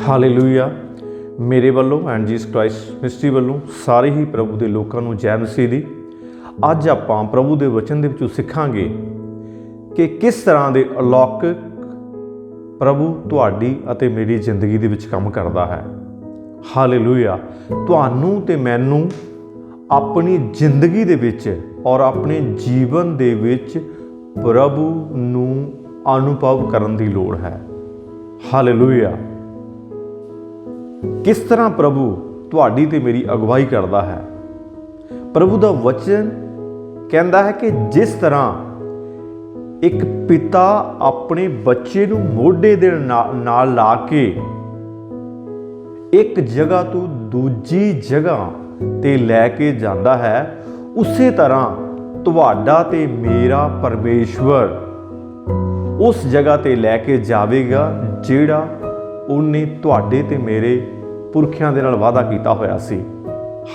Hallelujah ਮੇਰੇ ਵੱਲੋਂ and ਜੀਸ Christ mystery ਵੱਲੋਂ ਸਾਰੇ ਹੀ ਪ੍ਰਭੂ ਦੇ ਲੋਕਾਂ ਨੂੰ ਜੈ ਮਸੀਹ ਦੀ। ਅੱਜ ਆਪਾਂ ਪ੍ਰਭੂ ਦੇ ਵਚਨ ਦੇ ਵਿੱਚੋਂ ਸਿੱਖਾਂਗੇ ਕਿ ਕਿਸ ਤਰ੍ਹਾਂ ਦੇ ਅਲੌਕਿਕ ਪ੍ਰਭੂ ਤੁਹਾਡੀ ਅਤੇ ਮੇਰੀ ਜ਼ਿੰਦਗੀ ਦੇ ਵਿੱਚ ਕੰਮ ਕਰਦਾ ਹੈ। ਹਾਲੇਲੂਇਆ ਤੁਹਾਨੂੰ ਤੇ ਮੈਨੂੰ ਆਪਣੀ ਜ਼ਿੰਦਗੀ ਦੇ ਵਿੱਚ ਔਰ ਆਪਣੇ ਜੀਵਨ ਦੇ ਵਿੱਚ ਪ੍ਰਭੂ ਨੂੰ ਅਨੁਭਵ ਕਰਨ ਦੀ ਲੋੜ ਹੈ। ਹਾਲੇਲੂਇਆ ਕਿਸ ਤਰ੍ਹਾਂ ਪ੍ਰਭੂ ਤੁਹਾਡੀ ਤੇ ਮੇਰੀ ਅਗਵਾਈ ਕਰਦਾ ਹੈ? ਪ੍ਰਭੂ ਦਾ ਵਚਨ ਕਹਿੰਦਾ ਹੈ ਕਿ ਜਿਸ ਤਰ੍ਹਾਂ ਇੱਕ ਪਿਤਾ ਆਪਣੇ ਬੱਚੇ ਨੂੰ ਮੋਢੇ ਦੇ ਨਾਲ ਲਾ ਕੇ ਇੱਕ ਜਗ੍ਹਾ ਤੋਂ ਦੂਜੀ ਜਗ੍ਹਾ ਤੇ ਲੈ ਕੇ ਜਾਂਦਾ ਹੈ, ਉਸੇ ਤਰ੍ਹਾਂ ਤੁਹਾਡਾ ਤੇ ਮੇਰਾ ਪਰਮੇਸ਼ਵਰ ਉਸ ਜਗ੍ਹਾ ਤੇ ਲੈ ਕੇ ਜਾਵੇਗਾ ਜਿਹੜਾ ਉਹਨੇ ਤੁਹਾਡੇ ਤੇ ਮੇਰੇ ਪੁਰਖਿਆਂ ਦੇ ਨਾਲ ਵਾਅਦਾ ਕੀਤਾ ਹੋਇਆ ਸੀ।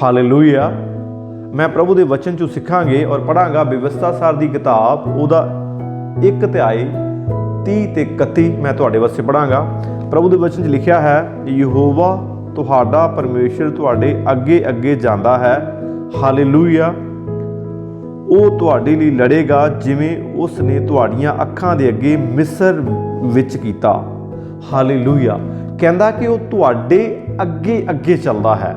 ਹਾਲੇਲੂਇਆ। ਮੈਂ ਪ੍ਰਭੂ ਦੇ ਵਚਨ ਚੋਂ ਸਿੱਖਾਂਗੇ ਔਰ ਪੜਾਂਗਾ ਵਿਵਸਥਾ ਸਾਰ ਦੀ ਕਿਤਾਬ, ਉਹਦਾ ਇੱਕ ਧਿਆਏ 30 ਤੇ 31 ਮੈਂ ਤੁਹਾਡੇ ਵਾਸਤੇ ਪੜਾਂਗਾ ਪ੍ਰਭੂ ਦੇ ਵਚਨ 'ਚ ਲਿਖਿਆ ਹੈ, ਯਹੋਵਾ ਤੁਹਾਡਾ ਪਰਮੇਸ਼ਰ ਤੁਹਾਡੇ ਅੱਗੇ ਅੱਗੇ ਜਾਂਦਾ ਹੈ। ਹਾਲੇਲੂਇਆ। ਉਹ ਤੁਹਾਡੇ ਲਈ ਲੜੇਗਾ ਜਿਵੇਂ ਉਸ ਨੇ ਤੁਹਾਡੀਆਂ ਅੱਖਾਂ ਦੇ ਅੱਗੇ ਮਿਸਰ ਵਿੱਚ ਕੀਤਾ। ਹਾਲੇਲੂਇਆ। ਕਹਿੰਦਾ ਕਿ ਉਹ ਤੁਹਾਡੇ ਅੱਗੇ ਅੱਗੇ ਚੱਲਦਾ ਹੈ।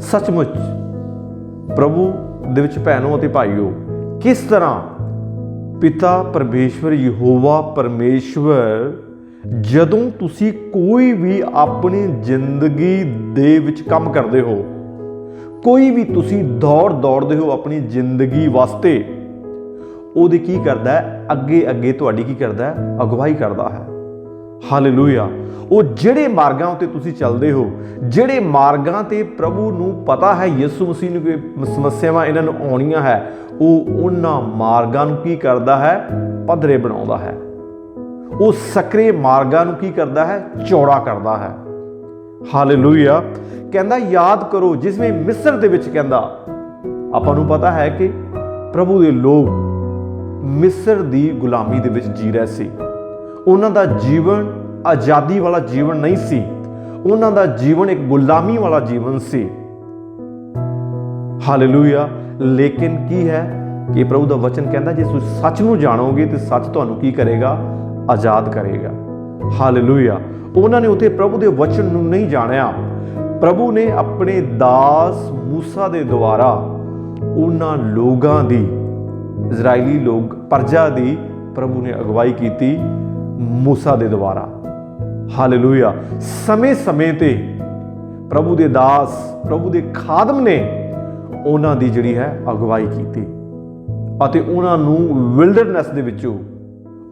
ਸੱਚਮੁੱਚ, ਪ੍ਰਭੂ ਦੇ ਵਿੱਚ ਭੈਣੋ ਅਤੇ ਭਾਈਓ, ਕਿਸ ਤਰ੍ਹਾਂ ਪਿਤਾ ਪਰਮੇਸ਼ਵਰ ਯਹੋਵਾ ਪਰਮੇਸ਼ਵਰ, ਜਦੋਂ ਤੁਸੀਂ ਕੋਈ ਵੀ ਆਪਣੀ ਜ਼ਿੰਦਗੀ ਦੇ ਵਿੱਚ ਕੰਮ ਕਰਦੇ ਹੋ, ਕੋਈ ਵੀ ਤੁਸੀਂ ਦੌੜ ਦੌੜਦੇ ਹੋ ਆਪਣੀ ਜ਼ਿੰਦਗੀ ਵਾਸਤੇ ਉਹਦੇ ਕੀ ਕਰਦਾ ਹੈ? ਅੱਗੇ ਅੱਗੇ ਤੁਹਾਡੀ ਕੀ ਕਰਦਾ ਹੈ? ਅਗਵਾਈ ਕਰਦਾ ਹੈ। ਹਾਲੇਲੂਇਆ ਉਹ ਜਿਹੜੇ ਮਾਰਗਾਂ ਉਤੇ ਤੁਸੀਂ ਚੱਲਦੇ ਹੋ, ਜਿਹੜੇ ਮਾਰਗਾਂ ਤੇ ਪ੍ਰਭੂ ਨੂੰ ਪਤਾ ਹੈ ਯਿਸੂ ਮਸੀਹ ਨੂੰ ਕੋਈ ਸਮੱਸਿਆਵਾਂ ਇਹਨਾਂ ਨੂੰ ਆਉਣੀਆਂ ਹੈ, ਉਹ ਉਹਨਾਂ ਮਾਰਗਾਂ ਨੂੰ ਕੀ ਕਰਦਾ ਹੈ? ਪੱਧਰੇ ਬਣਾਉਂਦਾ ਹੈ। ਉਹ ਸਕਰੇ ਮਾਰਗਾਂ ਨੂੰ ਕੀ ਕਰਦਾ ਹੈ? ਚੌੜਾ ਕਰਦਾ ਹੈ। ਹਾਲੇਲੂਇਆ ਕਹਿੰਦਾ, ਯਾਦ ਕਰੋ ਜਿਸਵੇਂ ਮਿਸਰ ਦੇ ਵਿੱਚ ਕਹਿੰਦਾ, ਆਪਾਂ ਨੂੰ ਪਤਾ ਹੈ ਕਿ ਪ੍ਰਭੂ ਦੇ ਲੋਕ ਮਿਸਰ ਦੀ ਗੁਲਾਮੀ ਦੇ ਵਿੱਚ ਜੀ ਰਹੇ ਸੀ। ਉਹਨਾਂ ਦਾ ਜੀਵਨ ਆਜ਼ਾਦੀ ਵਾਲਾ ਜੀਵਨ ਨਹੀਂ ਸੀ। ਉਹਨਾਂ ਦਾ ਜੀਵਨ ਇੱਕ ਗੁਲਾਮੀ ਵਾਲਾ ਜੀਵਨ ਸੀ। ਹਾਲੇਲੂਇਆ। ਲੇਕਿਨ ਕੀ ਹੈ ਕਿ ਪ੍ਰਭੂ ਦਾ ਵਚਨ ਕਹਿੰਦਾ, ਜੇ ਤੁਸੀਂ ਸੱਚ ਨੂੰ ਜਾਣੋਗੇ ਤੇ ਸੱਚ ਤੁਹਾਨੂੰ ਕੀ ਕਰੇਗਾ? ਆਜ਼ਾਦ ਕਰੇਗਾ। ਹਾਲੇਲੂਇਆ। ਉਹਨਾਂ ਨੇ ਉਥੇ ਪ੍ਰਭੂ ਦੇ ਵਚਨ ਨੂੰ ਨਹੀਂ ਜਾਣਿਆ। ਪ੍ਰਭੂ ਨੇ ਆਪਣੇ ਦਾਸ ਮੂਸਾ ਦੇ ਦੁਆਰਾ ਉਹਨਾਂ ਲੋਕਾਂ ਦੀ ਇਜ਼ਰਾਈਲੀ ਲੋਕ ਪਰਜਾ ਦੀ ਪ੍ਰਭੂ ਨੇ ਅਗਵਾਈ ਕੀਤੀ ਮੂਸਾ ਦੇ ਦੁਆਰਾ। ਹਾਲੇਲੂਇਆ। ਸਮੇਂ-ਸਮੇਂ ਤੇ ਪ੍ਰਭੂ ਦੇ ਦਾਸ, ਪ੍ਰਭੂ ਦੇ ਖਾਦਮ ਨੇ ਉਹਨਾਂ ਦੀ ਜਿਹੜੀ ਹੈ ਅਗਵਾਈ ਕੀਤੀ ਅਤੇ ਉਹਨਾਂ ਨੂੰ ਵਿਲਡਰਨੈਸ ਦੇ ਵਿੱਚੋਂ,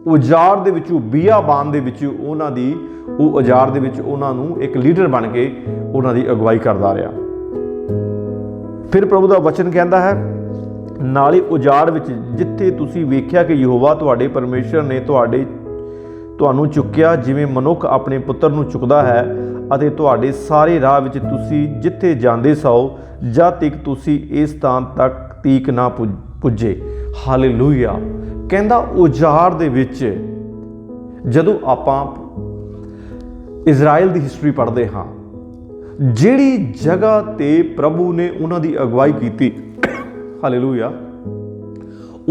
ਉਜਾੜ ਦੇ ਵਿੱਚੋਂ, ਬੀਆਬਾਨ ਦੇ ਵਿੱਚ ਉਹਨਾਂ ਦੀ, ਉਹ ਉਜਾੜ ਦੇ ਵਿੱਚ ਉਹਨਾਂ ਨੂੰ ਇੱਕ ਲੀਡਰ ਬਣ ਕੇ ਉਹਨਾਂ ਦੀ ਅਗਵਾਈ ਕਰਦਾ ਰਿਹਾ। ਫਿਰ ਪ੍ਰਭੂ ਦਾ ਵਚਨ ਕਹਿੰਦਾ ਹੈ ਨਾਲੇ ਉਜਾੜ ਵਿੱਚ ਜਿੱਥੇ ਤੁਸੀਂ ਵੇਖਿਆ ਕਿ ਯਹੋਵਾ ਤੁਹਾਡੇ ਪਰਮੇਸ਼ਰ ਨੇ ਤੁਹਾਡੇ ਤੁਹਾਨੂੰ ਚੁੱਕਿਆ, ਜਿਵੇਂ ਮਨੁੱਖ ਆਪਣੇ ਪੁੱਤਰ ਨੂੰ ਚੁੱਕਦਾ ਹੈ ਅਤੇ ਤੁਹਾਡੇ ਸਾਰੇ ਰਾਹ ਵਿੱਚ ਤੁਸੀਂ ਜਿੱਥੇ ਜਾਂਦੇ ਸੋ ਜਦ ਤੱਕ ਤੁਸੀਂ ਇਸ ਸਥਾਨ ਤੱਕ ਤੀਕ ਨਾ ਪੁੱਜ- ਪੁੱਜੇ। ਹਾਲੇਲੂਇਆ। ਕਹਿੰਦਾ ਉਜਾੜ ਦੇ ਵਿੱਚ ਜਦੋਂ ਆਪਾਂ ਇਜ਼ਰਾਈਲ ਦੀ ਹਿਸਟਰੀ ਪੜ੍ਹਦੇ ਹਾਂ, ਜਿਹੜੀ ਜਗ੍ਹਾ ਤੇ ਪ੍ਰਭੂ ਨੇ ਉਹਨਾਂ ਦੀ ਅਗਵਾਈ ਕੀਤੀ ਹਾਲੇਲੂਇਆ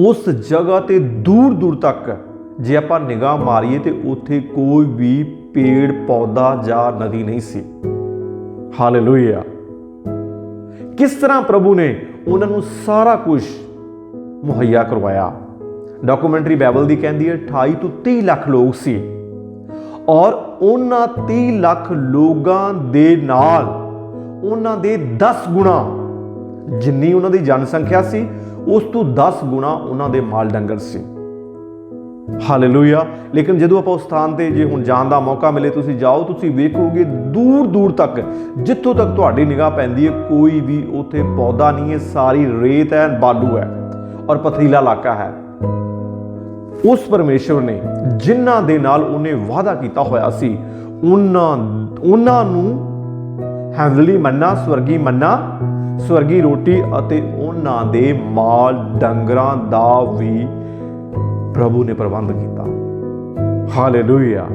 ਉਸ ਜਗ੍ਹਾ ਤੇ ਦੂਰ ਦੂਰ ਤੱਕ ਜੇ ਆਪਾਂ ਨਿਗਾਹ ਮਾਰੀਏ ਤੇ ਉੱਥੇ ਕੋਈ ਵੀ ਪੇੜ, ਪੌਦਾ ਜਾਂ ਨਦੀ ਨਹੀਂ ਸੀ। ਹਾਲੇਲੂਇਆ ਕਿਸ ਤਰ੍ਹਾਂ ਪ੍ਰਭੂ ਨੇ ਉਹਨਾਂ ਨੂੰ ਸਾਰਾ ਕੁਝ ਮੁਹੱਈਆ ਕਰਵਾਇਆ? ਡਾਕੂਮੈਂਟਰੀ ਬਾਈਬਲ ਦੀ ਕਹਿੰਦੀ ਹੈ 28 ਤੋਂ 30 ਲੱਖ ਲੋਕ ਸੀ ਔਰ ਉਹਨਾਂ 30 ਲੱਖ ਲੋਕਾਂ ਦੇ ਨਾਲ ਉਹਨਾਂ ਦੇ 10 ਗੁਣਾ ਜਿੰਨੀ ਉਹਨਾਂ ਦੀ ਜਨਸੰਖਿਆ ਸੀ, ਉਸ ਤੋਂ 10 ਗੁਣਾ ਉਹਨਾਂ ਦੇ ਮਾਲ ਡੰਗਰ ਸੀ। ਹਾਲੇਲੂਇਆ ਲੇਕਿਨ ਜਦੋਂ ਆਪਾਂ ਉਸ ਸਥਾਨ ਤੇ ਜੇ ਹੁਣ ਜਾਣ ਦਾ ਮੌਕਾ ਮਿਲੇ, ਤੁਸੀਂ ਜਾਓ, ਤੁਸੀਂ ਵੇਖੋਗੇ ਦੂਰ ਦੂਰ ਤੱਕ, ਜਿੱਥੋਂ ਤੱਕ ਤੁਹਾਡੀ ਨਿਗਾਹ ਪੈਂਦੀ ਹੈ, ਕੋਈ ਵੀ ਉੱਥੇ ਪੌਦਾ ਨਹੀਂ ਹੈ, ਸਾਰੀ ਰੇਤ ਹੈ ਬਾਲੂ ਹੈ ਔਰ ਪਥਰੀਲਾ ਇਲਾਕਾ ਹੈ। ਉਸ ਪਰਮੇਸ਼ਵਰ ਨੇ ਜਿਨ੍ਹਾਂ ਦੇ ਨਾਲ ਉਹਨੇ ਵਾਅਦਾ ਕੀਤਾ ਹੋਇਆ ਸੀ, ਉਹਨਾਂ ਉਹਨਾਂ ਨੂੰ ਹੈਵਨਲੀ ਮੰਨਾ, ਸਵਰਗੀ ਮੰਨਾ ਸਵਰਗੀ ਰੋਟੀ ਅਤੇ ਉਹਨਾਂ ਦੇ ਮਾਲ ਡੰਗਰਾਂ ਦਾ ਵੀ ਪ੍ਰਭੂ ਨੇ ਪ੍ਰਬੰਧ ਕੀਤਾ। ਹਾਲੇਲੂਇਆ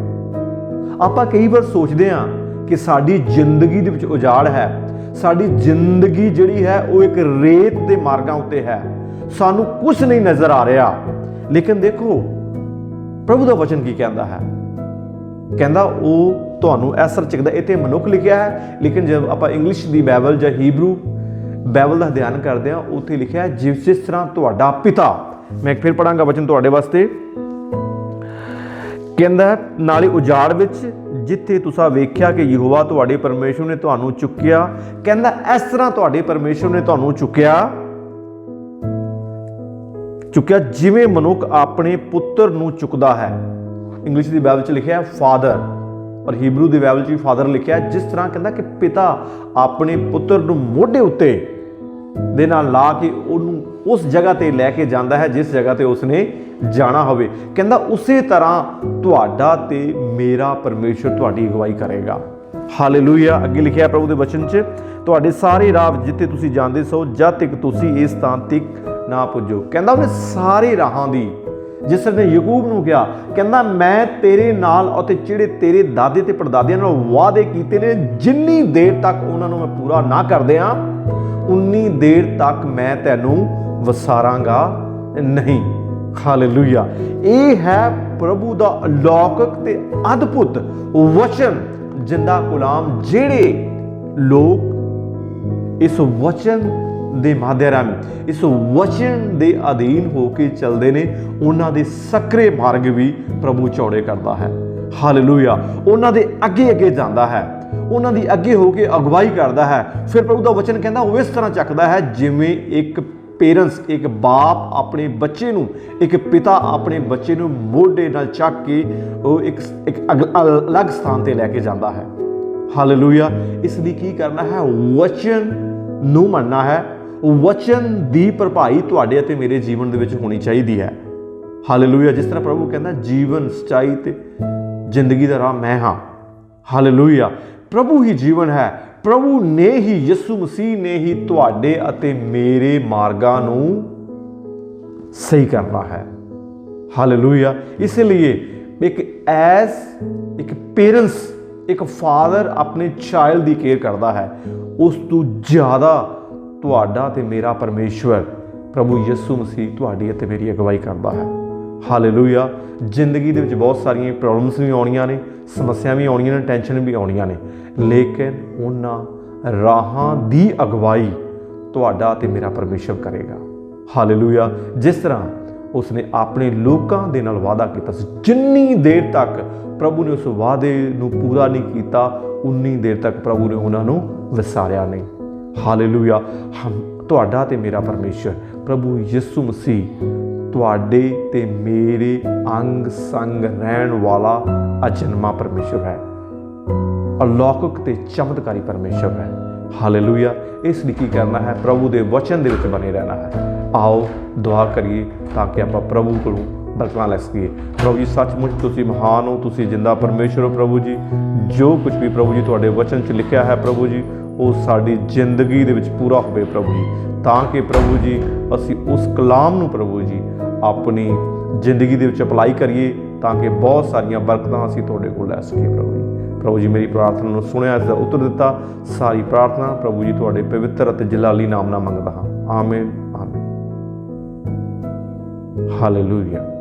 ਆਪਾਂ ਕਈ ਵਾਰ ਸੋਚਦੇ ਹਾਂ ਕਿ ਸਾਡੀ ਜ਼ਿੰਦਗੀ ਦੇ ਵਿੱਚ ਉਜਾੜ ਹੈ। ਸਾਡੀ ਜ਼ਿੰਦਗੀ ਜਿਹੜੀ ਹੈ, ਉਹ ਇੱਕ ਰੇਤ ਦੇ ਮਾਰਗਾਂ ਉੱਤੇ ਹੈ। ਸਾਨੂੰ ਕੁਝ ਨਹੀਂ ਨਜ਼ਰ ਆ ਰਿਹਾ। ਲੇਕਿਨ ਦੇਖੋ, ਪ੍ਰਭੂ ਦਾ ਵਚਨ ਕੀ ਕਹਿੰਦਾ ਹੈ? ਕਹਿੰਦਾ, ਉਹ ਤੁਹਾਨੂੰ ਇਸ ਚੱਕਦਾ। ਇੱਥੇ ਮਨੁੱਖ ਲਿਖਿਆ ਹੈ, ਲੇਕਿਨ ਜਦ ਆਪਾਂ ਇੰਗਲਿਸ਼ ਦੀ ਬਾਈਬਲ ਜਾਂ ਹੀਬਰੂ ਬਾਈਬਲ ਦਾ ਅਧਿਐਨ ਕਰਦੇ ਹਾਂ। ਉੱਥੇ ਲਿਖਿਆ ਹੈ, ਜਿਸ ਜਿਸ ਤਰ੍ਹਾਂ ਤੁਹਾਡਾ ਪਿਤਾ। ਮੈਂ ਫਿਰ ਪੜਾਂਗਾ ਵਚਨ ਤੁਹਾਡੇ ਵਾਸਤੇ। ਕਹਿੰਦਾ ਨਾਲੇ ਉਜਾੜ ਵਿੱਚ ਜਿੱਥੇ ਤੁਸੀਂ ਵੇਖਿਆ ਕਿ ਯਹੋਵਾ ਤੁਹਾਡੇ ਪਰਮੇਸ਼ਰ ਨੇ ਤੁਹਾਨੂੰ ਚੁੱਕਿਆ, ਕਹਿੰਦਾ ਇਸ ਤਰ੍ਹਾਂ ਤੁਹਾਡੇ ਪਰਮੇਸ਼ਰ ਨੇ ਤੁਹਾਨੂੰ ਚੁੱਕਿਆ। ਚੁੱਕਿਆ ਜਿਵੇਂ ਮਨੁੱਖ ਆਪਣੇ ਪੁੱਤਰ ਨੂੰ ਚੁੱਕਦਾ ਹੈ। ਇੰਗਲਿਸ਼ ਦੀ ਬਾਈਬਲ 'ਚ ਲਿਖਿਆ ਹੈ ਫਾਦਰ ਔਰ ਹੀਬਰੂ ਦੀ ਬਾਈਬਲ 'ਚ ਵੀ ਫਾਦਰ ਲਿਖਿਆ ਜਿਸ ਤਰ੍ਹਾਂ ਕਹਿੰਦਾ ਕਿ ਪਿਤਾ ਆਪਣੇ ਪੁੱਤਰ ਨੂੰ ਮੋਢੇ ਉੱਤੇ ਦੇ ਨਾਲ ਲਾ ਕੇ ਉਹਨੂੰ ਉਸ ਜਗ੍ਹਾ ਤੇ ਲੈ ਕੇ ਜਾਂਦਾ ਹੈ ਜਿਸ ਜਗ੍ਹਾ ਤੇ ਉਸਨੇ ਜਾਣਾ ਹੋਵੇ। ਕਹਿੰਦਾ ਉਸੇ ਤਰ੍ਹਾਂ ਤੁਹਾਡਾ ਤੇ ਮੇਰਾ ਪਰਮੇਸ਼ਰ ਤੁਹਾਡੀ ਅਗਵਾਈ ਕਰੇਗਾ। ਹਾਲੇਲੂਇਆ ਅੱਗੇ ਲਿਖਿਆ ਪ੍ਰਭੂ ਦੇ ਵਚਨ 'ਚ, ਤੁਹਾਡੇ ਸਾਰੇ ਰਾਹ ਜਿੱਥੇ ਤੁਸੀਂ ਜਾਂਦੇ ਸੋ, ਜਦ ਤੱਕ ਤੁਸੀਂ ਇਸ ਥਾਂ ਤੱਕ ਨਾ ਪੁੱਜੋ। ਕਹਿੰਦਾ ਉਹਨੇ ਸਾਰੇ ਰਾਹਾਂ ਦੀ, ਜਿਸ ਨੇ ਯਾਕੂਬ ਨੂੰ ਕਿਹਾ, ਕਹਿੰਦਾ ਮੈਂ ਤੇਰੇ ਨਾਲ ਅਤੇ ਜਿਹੜੇ ਤੇਰੇ ਦਾਦੇ ਤੇ ਪੜਦਾਦਿਆਂ ਨਾਲ ਵਾਅਦੇ ਕੀਤੇ ਨੇ, ਜਿੰਨੀ ਦੇਰ ਤੱਕ ਉਹਨਾਂ ਨੂੰ ਮੈਂ ਪੂਰਾ ਨਾ ਕਰਦਿਆਂ ਉਨੀ ਦੇਰ ਤੱਕ ਮੈਂ ਤੈਨੂੰ ਵਸਾਰਾਂਗਾ। ਨਹੀਂ। ਹਾਲੇਲੂਇਆ। ਇਹ ਹੈ ਪ੍ਰਭੂ ਦਾ ਅਲੌਕਿਕ ਤੇ ਅਦਭੁਤ ਵਚਨ, ਜਿੰਦਾ ਗੁਲਾਮ ਜਿਹੜੇ ਲੋਕ ਇਸ ਵਚਨ ਦੇ ਮਾਧਿਅਮ ਇਸ ਵਚਨ ਦੇ ਅਧੀਨ ਹੋ ਕੇ ਚੱਲਦੇ ਨੇ, ਉਹਨਾਂ ਦੇ ਸਕਰੇ ਮਾਰਗ ਵੀ ਪ੍ਰਭੂ ਚੌੜੇ ਕਰਦਾ ਹੈ। ਹਾਲੇਲੂਇਆ। ਉਹਨਾਂ ਦੇ ਅੱਗੇ ਅੱਗੇ ਜਾਂਦਾ ਹੈ। ਉਹਨਾਂ ਦੀ ਅੱਗੇ ਹੋ ਕੇ ਅਗਵਾਈ ਕਰਦਾ ਹੈ। ਫਿਰ ਪ੍ਰਭੂ ਦਾ ਵਚਨ ਕਹਿੰਦਾ, ਉਹ ਇਸ ਤਰ੍ਹਾਂ ਚੱਕਦਾ ਹੈ, ਜਿਵੇਂ ਇੱਕ ਪੇਰੈਂਟਸ, ਇੱਕ ਬਾਪ ਆਪਣੇ ਬੱਚੇ ਨੂੰ, ਇੱਕ ਪਿਤਾ ਆਪਣੇ ਬੱਚੇ ਨੂੰ ਮੋਢੇ ਨਾਲ ਚੱਕ ਕੇ ਉਹ ਇੱਕ ਇੱਕ ਅਗ- ਅਲੱਗ ਸਥਾਨ ਤੇ ਲੈ ਕੇ ਜਾਂਦਾ ਹੈ। ਹਾਲੇਲੂਇਆ ਇਸ ਲਈ ਕੀ ਕਰਨਾ ਹੈ? ਵਚਨ ਨੂੰ ਮੰਨਣਾ ਹੈ। ਵਚਨ ਦੀ ਭਰਪਾਈ ਤੁਹਾਡੇ ਅਤੇ ਮੇਰੇ ਜੀਵਨ ਦੇ ਵਿੱਚ ਹੋਣੀ ਚਾਹੀਦੀ ਹੈ। ਹਾਲੇਲੂਇਆ ਜਿਸ ਤਰ੍ਹਾਂ ਪ੍ਰਭੂ ਕਹਿੰਦਾ, ਜੀਵਨ, ਸਚਾਈ ਤੇ ਜ਼ਿੰਦਗੀ ਦਾ ਰਾਹ ਮੈਂ ਹਾਂ। ਹਾਲੇਲੂਇਆ ਪ੍ਰਭੂ ਹੀ ਜੀਵਨ ਹੈ। ਪ੍ਰਭੂ ਨੇ ਹੀ ਯਿਸੂ ਮਸੀਹ ਨੇ ਹੀ ਤੁਹਾਡੇ ਅਤੇ ਮੇਰੇ ਮਾਰਗਾਂ ਨੂੰ ਸਹੀ ਕਰਨਾ ਹੈ। ਹਾਲੇਲੂਇਆ ਇਸ ਲਈ ਇੱਕ ਐਸ, ਇੱਕ ਪੇਰੈਂਟਸ, ਇੱਕ ਫਾਦਰ ਆਪਣੇ ਚਾਈਲਡ ਦੀ ਕੇਅਰ ਕਰਦਾ ਹੈ। ਉਸ ਤੋਂ ਜ਼ਿਆਦਾ ਤੁਹਾਡਾ ਤੇ ਮੇਰਾ ਪਰਮੇਸ਼ਵਰ ਪ੍ਰਭੂ ਯਿਸੂ ਮਸੀਹ ਤੁਹਾਡੀ ਅਤੇ ਮੇਰੀ ਅਗਵਾਈ ਕਰਦਾ ਹੈ। ਹਾਲੇਲੂਇਆ ਜ਼ਿੰਦਗੀ ਦੇ ਵਿੱਚ ਬਹੁਤ ਸਾਰੀਆਂ ਪ੍ਰੋਬਲਮਸ ਵੀ ਆਉਣੀਆਂ ਨੇ ਸਮੱਸਿਆਵਾਂ ਵੀ ਆਉਣੀਆਂ ਨੇ ਟੈਨਸ਼ਨ ਵੀ ਆਉਣੀਆਂ ਨੇ। ਲੇਕਿਨ ਉਹਨਾਂ ਰਾਹਾਂ ਦੀ ਅਗਵਾਈ ਤੁਹਾਡਾ ਤੇ ਮੇਰਾ ਪਰਮੇਸ਼ਵਰ ਕਰੇਗਾ। ਹਾਲੇਲੂਇਆ ਜਿਸ ਤਰ੍ਹਾਂ ਉਸਨੇ ਆਪਣੇ ਲੋਕਾਂ ਦੇ ਨਾਲ ਵਾਅਦਾ ਕੀਤਾ ਸੀ, ਜਿੰਨੀ ਦੇਰ ਤੱਕ ਪ੍ਰਭੂ ਨੇ ਉਸ ਵਾਅਦੇ ਨੂੰ ਪੂਰਾ ਨਹੀਂ ਕੀਤਾ, ਉਨੀ ਦੇਰ ਤੱਕ ਪ੍ਰਭੂ ਨੇ ਉਹਨਾਂ ਨੂੰ ਵਿਸਾਰਿਆ ਨਹੀਂ। ਹਾਲੇਲੂਇਆ ਹਮ, ਤੁਹਾਡਾ ਤੇ ਮੇਰਾ ਪਰਮੇਸ਼ਰ ਪ੍ਰਭੂ ਯਿਸੂ ਮਸੀਹ ਤੁਹਾਡੇ ਤੇ ਮੇਰੇ ਅੰਗ ਸੰਗ ਰਹਿਣ ਵਾਲਾ ਅਜਨਮਾ ਪਰਮੇਸ਼ਰ ਹੈ। ਅਲੌਕਿਕ ਤੇ ਚਮਤਕਾਰੀ ਪਰਮੇਸ਼ਰ ਹੈ। ਹਾਲੇਲੂਇਆ ਇਸ ਲਈ ਕੀ ਕਰਨਾ ਹੈ? ਪ੍ਰਭੂ ਦੇ ਵਚਨ ਦੇ ਵਿੱਚ ਬਣੇ ਰਹਿਣਾ ਹੈ। ਆਓ, ਦੁਆ ਕਰੀਏ ਤਾਂ ਕਿ ਆਪਾਂ ਪ੍ਰਭੂ ਕੋਲੋਂ ਬਰਕਤਾਂ ਲੈ ਸਕੀਏ। ਪ੍ਰਭੂ ਜੀ, ਸੱਚਮੁੱਚ ਤੁਸੀਂ ਮਹਾਨ ਹੋ, ਤੁਸੀਂ ਜਿੰਦਾ ਪਰਮੇਸ਼ਰ ਹੋ ਪ੍ਰਭੂ ਜੀ। ਜੋ ਕੁਝ ਵੀ ਪ੍ਰਭੂ ਜੀ ਤੁਹਾਡੇ ਵਚਨ 'ਚ ਲਿਖਿਆ ਹੈ ਪ੍ਰਭੂ ਜੀ, ਉਹ ਸਾਡੀ ਜ਼ਿੰਦਗੀ ਦੇ ਵਿੱਚ ਪੂਰਾ ਹੋਵੇ ਪ੍ਰਭੂ ਜੀ। ਤਾਂ ਕਿ ਪ੍ਰਭੂ ਜੀ, ਅਸੀਂ ਉਸ ਕਲਾਮ ਨੂੰ ਪ੍ਰਭੂ ਜੀ ਆਪਣੀ ਜ਼ਿੰਦਗੀ ਦੇ ਵਿੱਚ ਅਪਲਾਈ ਕਰੀਏ ਤਾਂ ਕਿ ਬਹੁਤ ਸਾਰੀਆਂ ਬਰਕਤਾਂ ਅਸੀਂ ਤੁਹਾਡੇ ਕੋਲ ਲੈ ਸਕੀਏ ਪ੍ਰਭੂ ਜੀ। ਪ੍ਰਭੂ ਜੀ, ਮੇਰੀ ਪ੍ਰਾਰਥਨਾ ਨੂੰ ਸੁਣਿਆ ਇਸ ਉੱਤਰ ਦਿੱਤਾ। ਸਾਰੀ ਪ੍ਰਾਰਥਨਾ ਪ੍ਰਭੂ ਜੀ ਤੁਹਾਡੇ ਪਵਿੱਤਰ ਅਤੇ ਜਲਾਲੀ ਨਾਮ ਨਾਲ ਮੰਗਦਾ ਹਾਂ। ਆਮੀਨ ਆਮੀਨ। ਹਾਲੇਲੂਇਆ